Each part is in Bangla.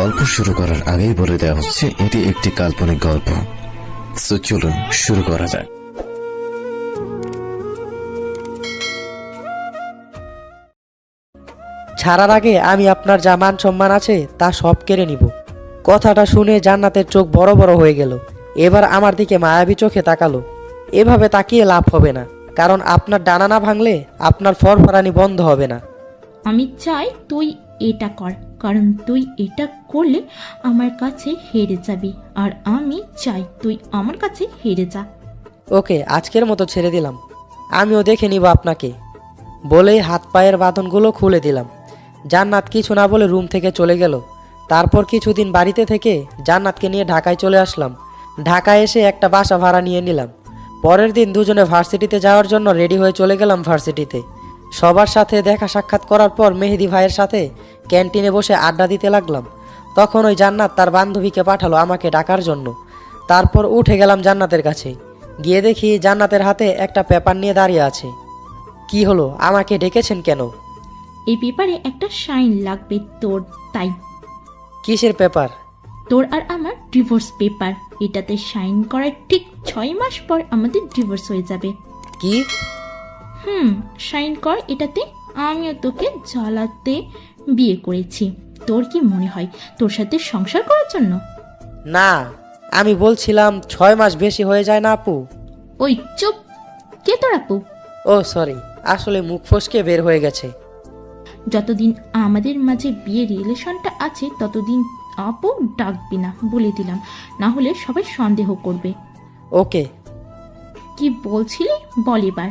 গল্প শুরু করার আগেই বলে দেওয়া হচ্ছে এটি একটি কাল্পনিক গল্প। সো চলুন শুরু করা যাক। ছাড়ার আগে আমি আপনার যা মান সম্মান আছে তা সব কেড়ে নিব। কথাটা শুনে জান্নাতের চোখ বড় বড় হয়ে গেল। এবার আমার দিকে মায়াবী চোখে তাকালো। এভাবে তাকিয়ে লাভ হবে না কারণ আপনার ডানা না ভাঙলে আপনার ফরফরানি বন্ধ হবে না। আমি চাই তুই এটা কর কারণ তুই এটা করলে আমার কাছে হেরে যাবি আর আমি চাই তুই আমার কাছে হেরে যা। ওকে, আজকের মতো ছেড়ে দিলাম। আমিও দেখে নিব আপনাকে। বলেই হাত পায়ের বাঁধনগুলো খুলে দিলাম। জান্নাত কিছু না বলে রুম থেকে চলে গেল। তারপর কিছুদিন বাড়িতে থেকে জান্নাতকে নিয়ে ঢাকায় চলে আসলাম। ঢাকায় এসে একটা বাসা ভাড়া নিয়ে নিলাম। পরের দিন দুজনে ভার্সিটিতে যাওয়ার জন্য রেডি হয়ে চলে গেলাম ভার্সিটিতে। সবার সাথে দেখা সাক্ষাৎ করার পর মেহেদি ভাইয়ের সাথে ক্যান্টিনে বসে আড্ডা দিতে লাগলাম। তখন ওই জান্নাত তার বান্ধবীকে পাঠালো আমাকে ডাকার জন্য। তারপর উঠে গেলাম জান্নাতের কাছে। গিয়ে দেখি জান্নাতের হাতে একটা পেপার নিয়ে দাঁড়িয়ে আছে। কি হলো? আমাকে ডেকেছেন কেন? এই পেপারে একটা সাইন লাগবে তোর তাই। কিসের পেপার? তোর আর আমার ডিভোর্স পেপার। এটাতে সাইন করার ঠিক ছয় মাস পর আমাদের ডিভোর্স হয়ে যাবে। কি? হুম সাইন কর এটাতে আমিও তোকে জ্বালাতে বিয়ে করেছি। তোর কি মনে হয় তোর সাথে সংসার করার জন্য? না আমি বলছিলাম ছয় মাস বেশি হয়ে যায় না আপু। ওই চুপ। কে তোর আপু? ও সরি আসলে মুখ ফসকে বের হয়ে গেছে। যতদিন আমাদের মাঝে বিয়ে রিলেশনটা আছে ততদিন আপু ডাকবি না বলে দিলাম। না হলে সবাই সন্দেহ করবে। ওকে। কি বলছিলি? বল এবার।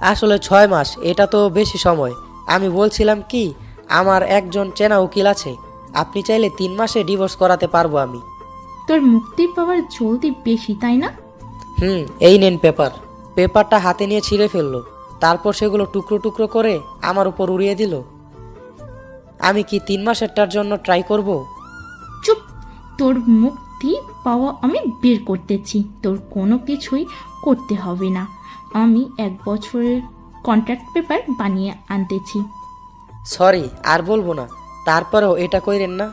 আসলে ছয় মাস এটা তো বেশি সময়। আমি বলছিলাম কি আমার একজন চেনা উকিল আছে। আপনি চাইলে তিন মাসে ডিভোর্স করাতে পারব আমি। তোর মুক্তি পাওয়ার জলদি বেশি তাই না? হুম এই নেন পেপার। পেপারটা হাতে নিয়ে ছিঁড়ে ফেলল। তারপর সেগুলো টুকরো টুকরো করে আমার উপর উড়িয়ে দিল। আমি কি তিন মাসেরটার জন্য ট্রাই করব? চুপ! তোর মুক্তি পাওয়া আমি বের করতেছি। তোর কোনো কিছুই করতে হবে না। আমি এক বছরের কন্ট্রাক্ট পেপার বানিয়ে আনতেছি। সরি আর বলব না। তারপরেও এটা কইরেন না।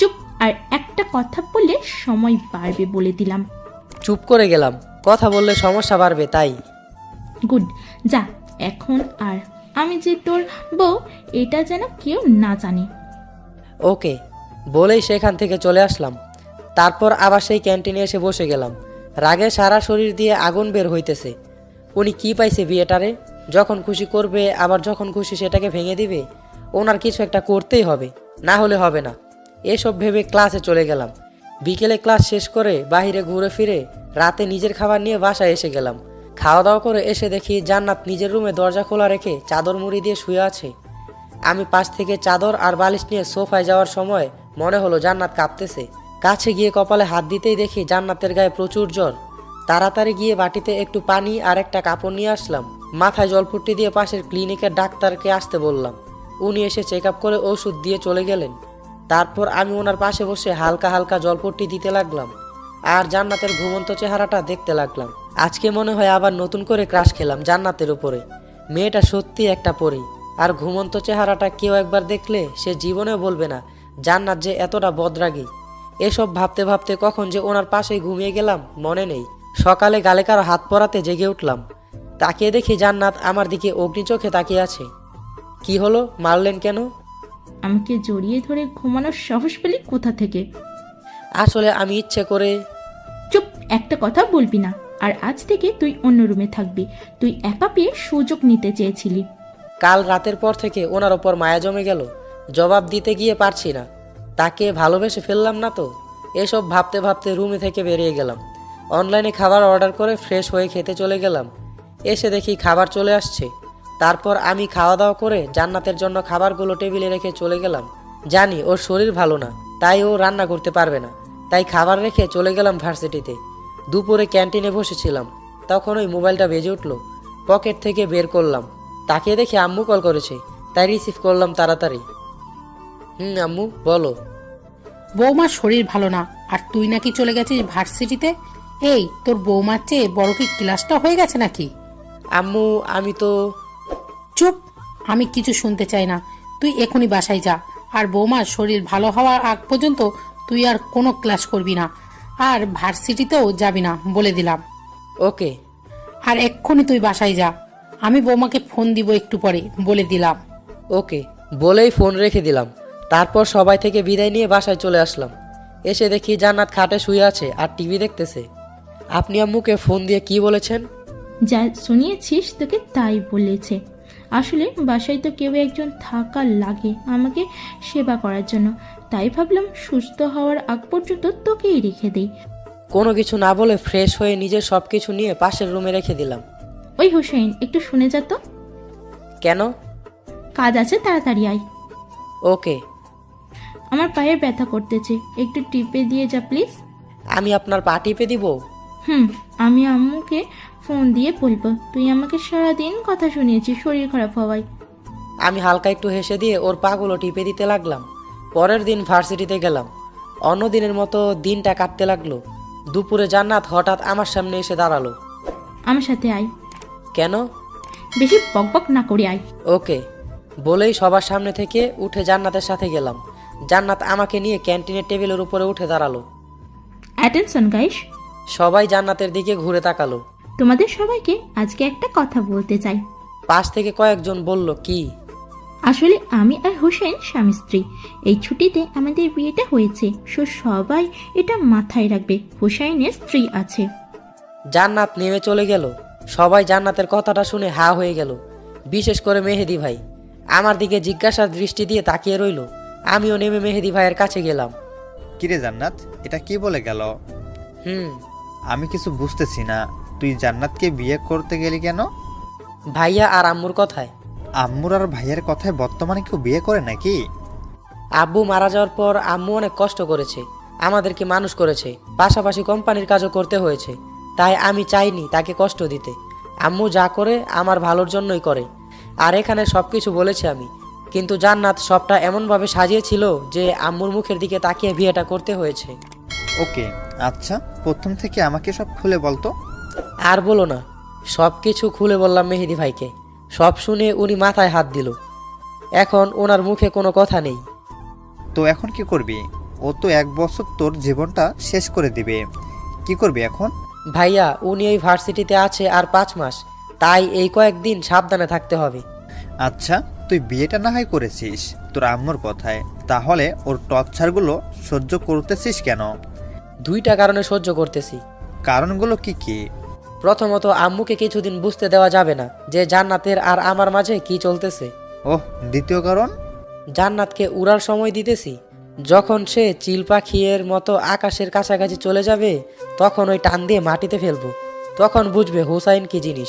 চুপ আর একটা কথা বললে সময় বাড়বে বলে দিলাম। চুপ করে গেলাম। কথা বললে সমস্যা বাড়বে তাই। গুড যা এখন আর আমি যে তোর বউ এটা যেন কেউ না জানে। ওকে বলেই সেখান থেকে চলে আসলাম। তারপর আবার সেই ক্যান্টিনে এসে বসে গেলাম। রাগে সারা শরীর দিয়ে আগুন বের হইতেছে। উনি কি পাইছে বিয়েটারে? যখন খুশি করবে, আবার যখন খুশি সেটাকে ভেঙে দিবে? ওনার কিছু একটা করতেই হবে, না হলে হবে না। এসব ভেবে ক্লাসে চলে গেলাম। বিকেলে ক্লাস শেষ করে বাইরে ঘুরে ফিরে রাতে নিজের খাবার নিয়ে বাসায় এসে গেলাম। খাওয়া দাওয়া করে এসে দেখি জান্নাত নিজের রুমে দরজা খোলা রেখে চাদর মুড়ি দিয়ে শুয়ে আছে। আমি পাশ থেকে চাদর আর বালিশ নিয়ে সোফায় যাওয়ার সময় মনে হলো জান্নাত কাঁপতেছে। কাছে গিয়ে কপালে হাত দিতেই দেখি জান্নাতের গায়ে প্রচুর জ্বর। তাড়াতাড়ি গিয়ে বাটিতে একটু পানি আর একটা কাপড় নিয়ে আসলাম। মাথায় জলপুট্টি দিয়ে পাশের ক্লিনিকের ডাক্তারকে আসতে বললাম। উনি এসে চেক আপ করে ওষুধ দিয়ে চলে গেলেন। তারপর আমি ওনার পাশে বসে হালকা হালকা জলপট্টি দিতে লাগলাম আর জান্নাতের ঘুমন্ত চেহারাটা দেখতে লাগলাম। আজকে মনে হয় আবার নতুন করে ক্রাশ খেলাম জান্নাতের উপরে। মেয়েটা সত্যি একটা পরী। আর ঘুমন্ত চেহারাটা কেউ একবার দেখলে সে জীবনেও বলবে না, জান্নাত যে এতটা বদরাগী। এসব ভাবতে ভাবতে কখন যে ওনার পাশেই ঘুমিয়ে গেলাম, মনে নেই। সকালে গালে কারও হাত পরাতে জেগে উঠলাম। তাকিয়ে দেখি জান্নাত আমার দিকে অগ্নি চোখে তাকিয়ে আছে। কি হলো? মারলেন কেন? আমাকে জড়িয়ে ধরে ঘুমানোর সাহস পেলি কোথা থেকে? আসলে আমি ইচ্ছে করে চুপ একটা কথা বলবি না। আর আজ থেকে তুই অন্য রুমে থাকবি। তুই একা পেয়ে সুযোগ নিতে চেয়েছিলি। কাল রাতের পর থেকে ওনার ওপর মায়া জমে গেল। জবাব দিতে গিয়ে পারছি না। তাকে ভালোবেসে ফেললাম না তো? এসব ভাবতে ভাবতে রুমে থেকে বেরিয়ে গেলাম। অনলাইনে খাবার অর্ডার করে ফ্রেশ হয়ে খেতে চলে গেলাম। এসে দেখি খাবার চলে আসছে। তারপর আমি খাওয়া দাওয়া করে জান্নাতের জন্য খাবারগুলো টেবিলে রেখে চলে গেলাম। জানি ওর শরীর ভালো না, তাই ও রান্না করতে পারবে না। তাই খাবার রেখে চলে গেলাম ভার্সিটিতে। দুপুরে ক্যান্টিনে বসেছিলাম। তখন ওই মোবাইলটা বেজে উঠল। পকেট থেকে বের করলাম। তাকে দেখে আম্মু কল করেছে। তাই রিসিভ করলাম তাড়াতাড়ি। হুম, আম্মু, বলো। বৌমার শরীর ভালো না, আর তুই নাকি চলে গেছিস ভার্সিটিতে? এই তোর বৌমার চেয়ে বড় কি ক্লাসটা হয়ে গেছে নাকি? আম্মু আমি তো চুপ আমি কিছু শুনতে চাই না। তুই এখনই বাসায় যা। আর বৌমার শরীর ভালো হওয়ার আগ পর্যন্ত তুই আর কোনো ক্লাস করবি না। আর ভার্সিটিতেও যাবি না বলে দিলাম। ওকে। আর এক্ষুনি তুই বাসায় যা। আমি বৌমাকে ফোন দিব একটু পরে বলে দিলাম। ওকে বলেই ফোন রেখে দিলাম। তারপর সবাই থেকে বিদায় নিয়ে বাসায় চলে আসলাম। এসে দেখি জান্নাত খাটে শুয়ে আছে আর টিভি দেখতেছে। আপনি আম্মুকে ফোন দিয়ে কি বলেছেন? যা শুনিয়েছিস তোকে তাই বলেছে। আসলে বাসায় তো কেউ একজন থাকা লাগে আমাকে সেবা করার জন্য। তাই ভাবলাম সুস্থ হওয়ার আগ পর্যন্ত তোকেই রেখে দেই। কোনো কিছু না বলে ফ্রেশ হয়ে নিজের সব কিছু নিয়ে পাশের রুমে রেখে দিলাম। ওই হোসেন একটু শুনে যা তো। কেন? কাজ আছে তাড়াতাড়ি আয়। ওকে। আমার পায়ের ব্যথা করতেছে। একটু টিপে দিয়ে যা প্লিজ। আমি আপনার পা টিপে দিব? হুম আমি আম্মুকে ফোন দিয়ে বলব। তুই আমাকে সারাদিন কথা শুনিয়েছিস শরীর খারাপ হওয়ায়। আমি হালকা একটু হেসে দিয়ে ওর পাগুলো টিপে দিতে লাগলাম। পরের দিন ভার্সিটিতে গেলাম। অন্য দিনের মতো দিনটা কাটতে লাগল। দুপুরে জান্নাত হঠাৎ আমার সামনে এসে দাঁড়াল। আমার সাথে আয়। কেন? বেশি বকবক না করে আয়। ওকে বলেই সবার সামনে থেকে উঠে জান্নাতের সাথে গেলাম। জান্নাত আমাকে নিয়ে ক্যান্টিনের টেবিলের উপরে উঠে দাঁড়াল। অ্যাটেনশন গাইস সবাই জান্নাতের দিকে ঘুরে তাকালো। তোমাদের সবাইকে আজকে একটা কথা বলতে চাই। পাশ থেকে কয়েকজন বলল কি? আসলে আমি আর হোসেন স্বামী স্ত্রী। এই ছুটিতে আমাদের বিয়েটা হয়েছে সো সবাই এটা মাথায় রাখবে। হোসাইনের স্ত্রী আছে। জান্নাত নেমে চলে গেল। সবাই জান্নাতের কথাটা শুনে হা হয়ে গেল। বিশেষ করে মেহেদি ভাই। আমার দিকে জিজ্ঞাসার দৃষ্টি দিয়ে তাকিয়ে রইল। আমিও নেমে মেহেদি ভাইয়ের কাছে গেলাম। কিরে জান্নাত এটা কি বলে গেল? হুম আমি কিছু বুঝতেছি না। তুই জান্নাতকে বিয়ে করতে গেলি কেন? ভাইয়া আর আম্মুর কথায়। আম্মুর আর ভাইয়ের কথায় বর্তমানে কেউ বিয়ে করে নাকি? আব্বু মারা যাওয়ার পর আম্মু অনেক কষ্ট করেছে আমাদেরকে মানুষ করেছে পাশাপাশি কোম্পানির কাজও করতে হয়েছে। তাই আমি চাইনি তাকে কষ্ট দিতে। আম্মু যা করে আমার ভালোর জন্যই করে। আর এখানে সব কিছু বলেছি আমি। কিন্তু জান্নাত সবটা এমনভাবে সাজিয়েছিল যে আম্মুর মুখের দিকে তাকিয়ে বিয়েটা করতে হয়েছে। ওকে। আচ্ছা প্রথম থেকে আমাকে সব খুলে বলতো? আর বলো না সব কিছু খুলে বললাম মেহেদি ভাইকে। সব শুনে উনি মাথায় হাত দিল। এখন ওনার মুখে কোনো কথা নেই। তো এখন কি করবি? ও তো এক বছর তোর জীবনটা শেষ করে দিবে। কি করবি এখন? ভাইয়া উনি এই ভার্সিটিতে আছে আর পাঁচ মাস। তাই এই কয়েকদিন সাবধানে থাকতে হবে। আচ্ছা তুই বিয়েটা না হয় করেছিস? তোর আম্মুর কথায়। তাহলে ওর টর্চারগুলো সহ্য করতেছিস কেন? দুইটা কারণে সহ্য করতেছি। কারণগুলো কি কি? প্রথমত আম্মুকে কিছুদিন বুঝতে দেওয়া যাবে না যে জান্নাতের আর আমার মাঝে কি চলতেছে। ওহ দ্বিতীয় কারণ? জান্নাতকে উড়ার সময় দিতেছি। যখন সে চিল পাখির মতো আকাশের কাছাকাছি চলে যাবে তখন ওই টান দিয়ে মাটিতে ফেলব। তখন বুঝবে হুসাইন কি জিনিস।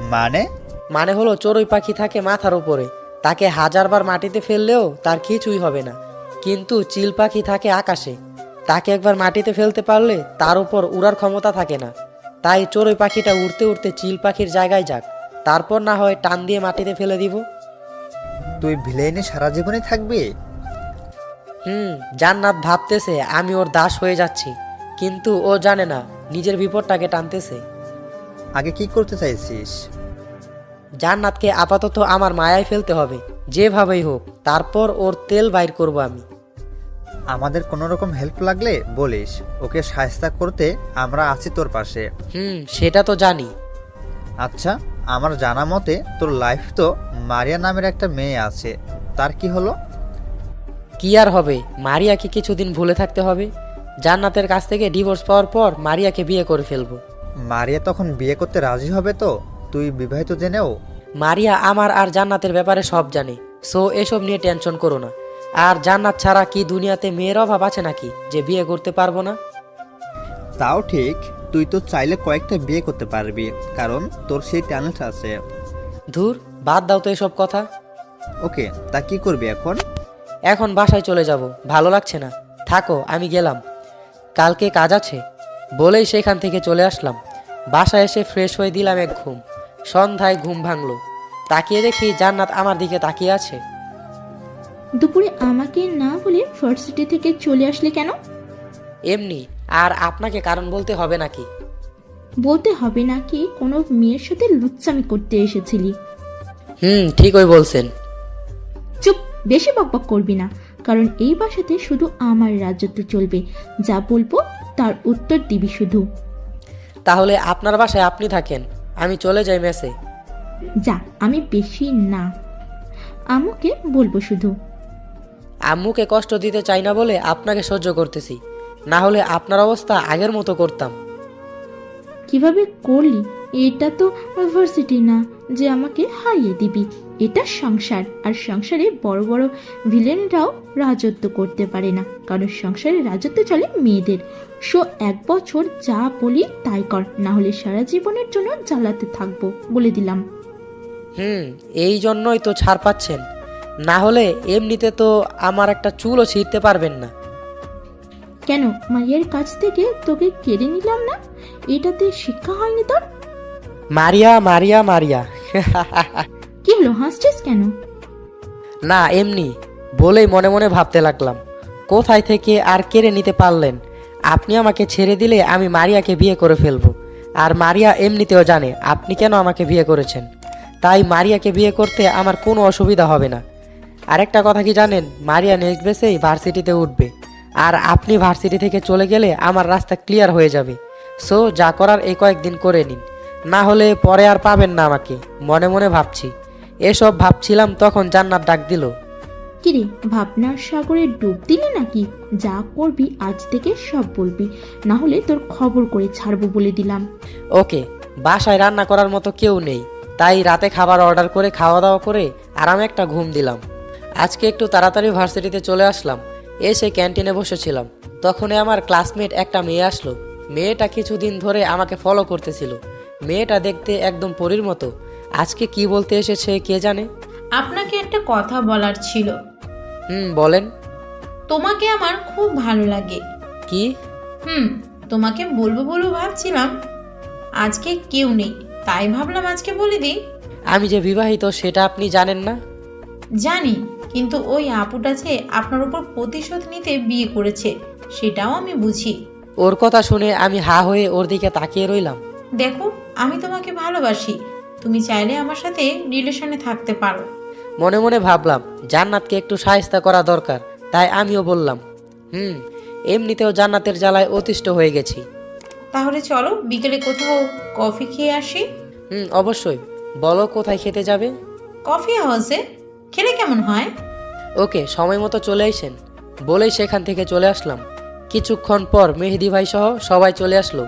মানে? মানে হলো চড়ুই পাখি থাকে মাথার উপরে। তাকে হাজারবার মাটিতে ফেললেও তার কিছুই হবে না। কিন্তু চিল পাখি থাকে আকাশে। তাকে একবার মাটিতে ফেলতে পারলে তার উপর উড়ার ক্ষমতা থাকে না। তাই চড়ুই পাখিটা উড়তে উড়তে চিল পাখির জায়গায় যাক। তারপর না হয় টান দিয়ে মাটিতে ফেলে দিব। তুই ভিলেনে সারা জীবনে থাকবি? হুম জান্নাত ভাবতেছে আমি ওর দাস হয়ে যাচ্ছি। কিন্তু ও জানে না নিজের বিপদটাকে টানতেছে। আগে কি করতে চাইছিস? জান্নাতকে আপাতত আমার মায়ায় ফেলতে হবে যেভাবেই হোক। তারপর ওর তেল বাইর করব আমি। আমাদের কোনো রকম হেল্প লাগলে বলিস ওকে সাহায্য করতে আমরা আছি তোর পাশে। হুম সেটা তো জানি। আচ্ছা আমার জানা মতে তোর লাইফ তো মারিয়া নামের একটা মেয়ে আছে তার কি হলো? কি আর হবে? মারিয়াকে কিছুদিন ভুলে থাকতে হবে। জান্নাতের কাছ থেকে ডিভোর্স পাওয়ার পর মারিয়াকে বিয়ে করে ফেলব। মারিয়া তখন বিয়ে করতে রাজি হবে তো? তুই বিবাহিত জেনেও? মারিয়া আমার আর জান্নাতের ব্যাপারে সব জানে সো এসব নিয়ে টেনশন করো না। আর জান্নাত ছাড়া কি দুনিয়াতে মেয়ের অভাব আছে নাকি যে বিয়ে করতে পারব না? তাও ঠিক তুই তো চাইলে কয়েকটা বিয়ে করতে পারবি কারণ তোর সেই ট্যালেন্ট আছে। ধুর বাদ দাও তো এসব কথা। ওকে তা কি করবি এখন? এখন বাসায় চলে যাব ভালো লাগছে না। থাকো আমি গেলাম। কালকে কাজ আছে বলেই সেখান থেকে চলে আসলাম। বাসায় এসে ফ্রেশ হয়ে দিলাম এক ঘুম। সন্ধ্যায় ঘুম ভাঙলো। তাকিয়ে দেখি জান্নাত আমার দিকে তাকিয়ে আছে। দুপুরে আমাকে না বলে ভার্সিটি থেকে চলে আসলে কেন? এমনি আর আপনাকে কারণ বলতে হবে নাকি? বলতে হবে নাকি কোনো মেয়ের সাথে লুচ্চামি করতে এসেছিলি। হুম ঠিকই বলছেন। চুপ বেশি বকবক করবি না কারণ এই বাসাতে শুধু আমার রাজত্ব চলবে। যা বলব তার উত্তর দিবি শুধু। তাহলে আপনার বাসায় আপনি থাকেন আমি চলে যাই মেসে। যা আমি বেশি না। আমাকে বলব শুধু। আম্মুকে কষ্ট দিতে চাই না বলে আপনাকে সহ্য করতেছি। না হলে আপনার অবস্থা আগের মতো করতাম। কীভাবে করলি? এটা তো ইউনিভার্সিটি না যে আমাকে হারিয়ে দিবি। এটা সংসার। আর সংসারে বড় বড় ভিলেনরাও রাজত্ব করতে পারে না। কারণ সংসারে রাজত্ব চলে মেয়েদের। সো এক বছর যা বলি তাই কর। না হলে সারা জীবনের জন্য জ্বালাতে থাকব বলে দিলাম। হুম এই জন্যই তো ছাড় পাচ্ছেন। না হলে এমনিতে তো আমার একটা চুলও ছিঁড়তে পারবেন না। কেন? মায়ের কাছ থেকে তোকে কেড়ে নিলাম না? এটাতে শিক্ষা হয়নি তোর? মারিয়া মারিয়া মারিয়া। কি হলো? হাসছিস কেন? না এমনি। বলেই মনে মনে ভাবতে লাগলাম কোথায় থেকে আর কেড়ে নিতে পারলেন? আপনি আমাকে ছেড়ে দিলে আমি মারিয়াকে বিয়ে করে ফেলব। আর মারিয়া এমনিতেও জানে আপনি কেন আমাকে বিয়ে করেছেন? তাই মারিয়াকে বিয়ে করতে আমার কোনো অসুবিধা হবে না। আরেকটা কথা কি জানেন? মারিয়া নেক্সট বেসেই ভার্সিটিতে উঠবে। আর আপনি ভার্সিটি থেকে চলে গেলে আমার রাস্তা ক্লিয়ার হয়ে যাবে। সো যা করার এই কয়েকদিন করে নিন। না হলে পরে আর পাবেন না আমাকে। মনে মনে ভাবছি। এসব ভাবছিলাম তখন জান্নাত ডাক দিল। কিরে ভাবনার সাগরে ডুব দিলি নাকি? যা করবি আজ থেকে সব বলবি। না হলে তোর খবর করে ছাড়বো বলে দিলাম। ওকে বাসায় রান্না করার মতো কেউ নেই। তাই রাতে খাবার অর্ডার করে খাওয়া দাওয়া করে আরামে একটা ঘুম দিলাম। আজকে একটু তাড়াতাড়ি ভার্সিটিতে চলে আসলাম। এসে ক্যান্টিনে বসেছিলাম। তখনই আমার ক্লাসমেট একটা মেয়ে আসলো। মেয়েটা কিছুদিন ধরে আমাকে ফলো করতেছিল। মেয়েটা দেখতে একদম পরীর মতো। আজকে কি বলতে এসেছে কে জানে? আপনাকে একটা কথা বলার ছিল। হুম বলেন। তোমাকে আমার খুব ভালো লাগে। কি? হুম তোমাকে বলব বলব ভাবছিলাম। আজকে কেউ নেই। তাই ভাবলাম আজকে বলে দিই। আমি যে বিবাহিত সেটা আপনি জানেন না? জানি। কিন্তু ওই আপুটা যে আপনার উপর প্রতিশোধ নিতে বিয়ে করেছে সেটাও আমি বুঝি। ওর কথা শুনে আমি হা হয়ে ওর দিকে তাকিয়ে রইলাম। দেখো আমি তোমাকে ভালোবাসি। তুমি চাইলে আমার সাথে রিলেশনে থাকতে পারো। মনে মনে ভাবলাম জান্নাতকে একটু সাহিস্তা করা দরকার তাই আমিও বললাম হুম এমনিতেও জান্নাতের জ্বালায় অতিষ্ঠ হয়ে গেছি। তাহলে চলো বিকেলে কোথাও কফি খেয়ে আসি? হুম অবশ্যই। বলো কোথায় খেতে যাবে? কফি হাউসে। খেলে কেমন হয়? ওকে, সময় মতো চলে আসেন বলেই সেখান থেকে চলে আসলাম। কিছুক্ষণ পর মেহেদি ভাই সহ সবাই চলে আসলো।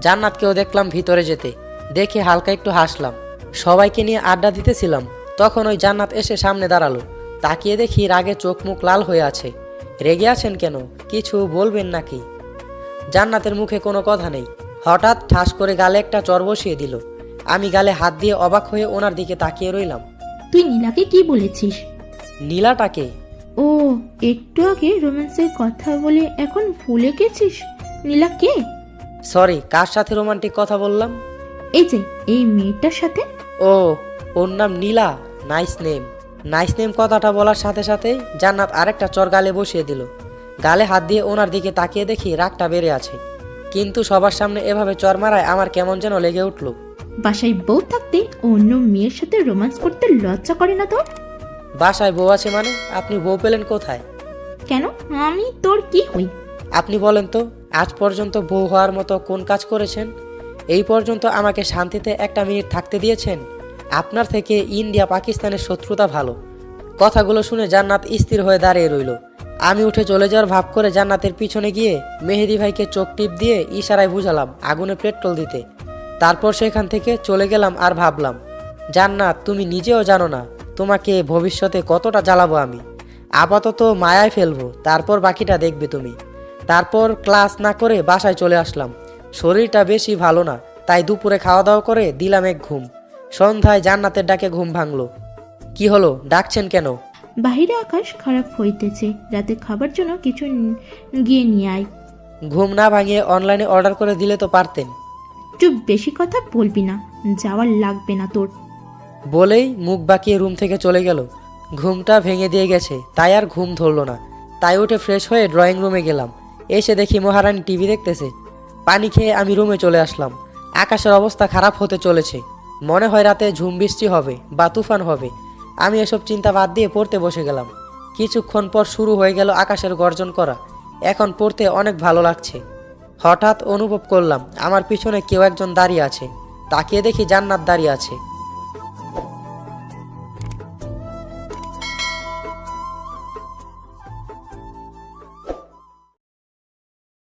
জান্নাতকেও দেখলাম ভিতরে যেতে। দেখে হালকা একটু হাসলাম। সবাইকে নিয়ে আড্ডা দিতেছিলাম। তখন ওই জান্নাত এসে সামনে দাঁড়াল। তাকিয়ে দেখি রাগে চোখ মুখ লাল হয়ে আছে। রেগে আছেন কেন? কিছু বলবেন নাকি? জান্নাতের মুখে কোনো কথা নেই। হঠাৎ ঠাস করে গালে একটা চর বসিয়ে দিল। আমি গালে হাত দিয়ে অবাক হয়ে ওনার দিকে তাকিয়ে রইলাম। তুই নীলাকে কি বলেছিস? নীলাটাকে। ও একটু আগে রোম্যান্সের কথা বলে এখন ভুলে গেছিস? নীলা কে? সরি কার সাথে রোমান্টিক কথা বললাম? এই যে এই মেয়েটার সাথে? ও ওর নাম Nila nice name. Nice name কথাটা বলার সাথে সাথেই জান্নাত আরেকটা চর গালে বসিয়ে দিল। গালে হাত দিয়ে ওনার দিকে তাকিয়ে দেখি রাগটা বেড়ে আছে। কিন্তু সবার সামনে এভাবে চর মারায় আমার কেমন যেন লেগে উঠল। বাসায় বউ থাকতে অন্য মেয়ের সাথে রোম্যান্স করতে লজ্জা করে না তোর বাসায় বউ আছে মানে? আপনি বউ পেলেন কোথায়? কেন? আমি তোর কি হই? আপনি বলেন তো আজ পর্যন্ত বউ হওয়ার মতো কোন কাজ করেছেন? এই পর্যন্ত আমাকে শান্তিতে একটা মিনিট থাকতে দিয়েছেন? আপনার থেকে ইন্ডিয়া পাকিস্তানের শত্রুতা ভালো। কথাগুলো শুনে জান্নাত স্থির হয়ে দাঁড়িয়ে রইল। আমি উঠে চলে যাওয়ার ভাব করে জান্নাতের পিছনে গিয়ে মেহেদি ভাইকে চোখ টিপ দিয়ে ইশারায় বুঝালাম আগুনে পেট্রোল দিতে। তারপর সেখান থেকে চলে গেলাম আর ভাবলাম জান্নাত তুমি নিজেও জানো না তোমাকে ভবিষ্যতে কতটা জ্বালাবো আমি। আপাতত মায়ায় ফেলব তারপর বাকিটা দেখবে তুমি। তারপর ক্লাস না করে বাসায় চলে আসলাম। শরীরটা বেশি ভালো না তাই দুপুরে খাওয়া দাওয়া করে দিলাম এক ঘুম। সন্ধ্যায় জান্নাতের ডাকে ঘুম ভাঙলো। কি হলো ডাকছেন কেন? বাহিরে আকাশ খারাপ হইতেছে রাতে খাবার জন্য কিছু গিয়ে নিয়ে আয়। ঘুম না ভাঙিয়ে অনলাইনে অর্ডার করে দিলে তো পারতেন। চুপ বেশি কথা বলবি না। যাওয়ার লাগবে না তোর। বলেই মুখ বাঁকিয়ে রুম থেকে চলে গেল। ঘুমটা ভেঙে দিয়ে গেছে, তাই আর ঘুম ধরলো না। তাই উঠে ফ্রেশ হয়ে ড্রয়িং রুমে গেলাম। এসে দেখি মহারানী টিভি দেখতেছে। পানি খেয়ে আমি রুমে চলে আসলাম। আকাশের অবস্থা খারাপ হতে চলেছে। মনে হয় রাতে ঝুম বৃষ্টি হবে বা তুফান হবে। আমি এসব চিন্তা বাদ দিয়ে পড়তে বসে গেলাম। কিছুক্ষণ পর শুরু হয়ে গেল আকাশের গর্জন করা। এখন পড়তে অনেক ভালো লাগছে। হঠাৎ অনুভব করলাম আমার পিছনে কেউ একজন দাঁড়িয়ে আছে। তাকিয়ে দেখি জান্নাত দাঁড়িয়ে আছে।